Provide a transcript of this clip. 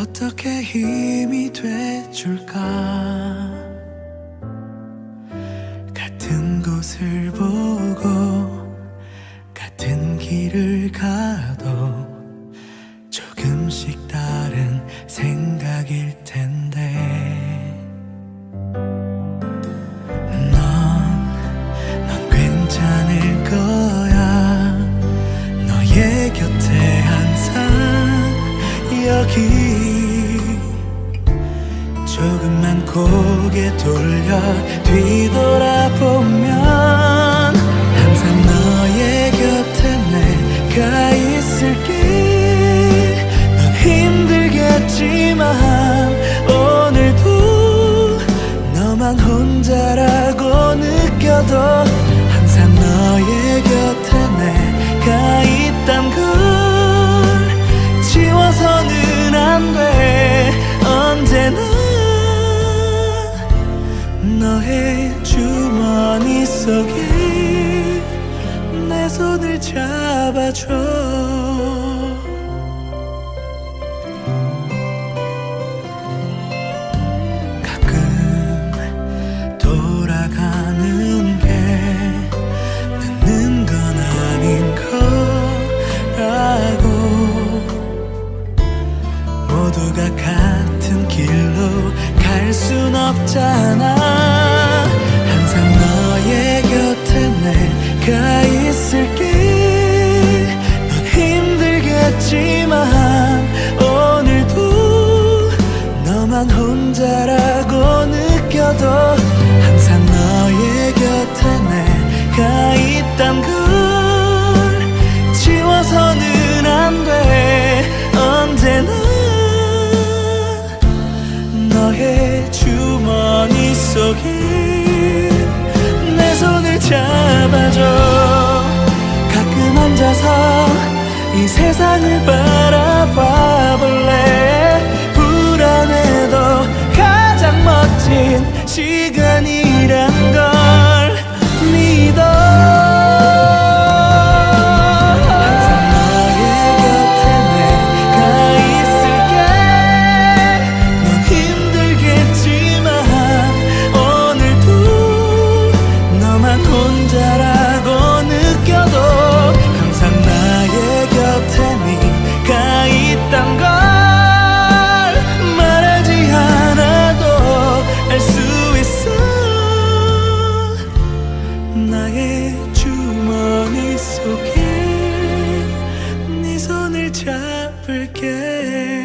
어떻게 힘이 돼줄까? 같은 곳을 보고 같은 길을 가도 조금씩 다른 생각일 텐데. 넌, 넌 괜찮을 거야. 너의 곁에 항상 여기 고개 돌려 뒤돌아보면 손을 잡아줘. 가끔 돌아가는 게 늦는 건 아닌 거라고. 모두가 같은 길로 갈 순 없잖아 느껴도 항상 너의 곁에 내가 있단 걸 지워서는 안 돼. 언제나 너의 주머니 속에 내 손을 잡아줘. 가끔 앉아서 이 세상을 바라봐 볼래 antiga. 주머니 속에 네 손을 잡을게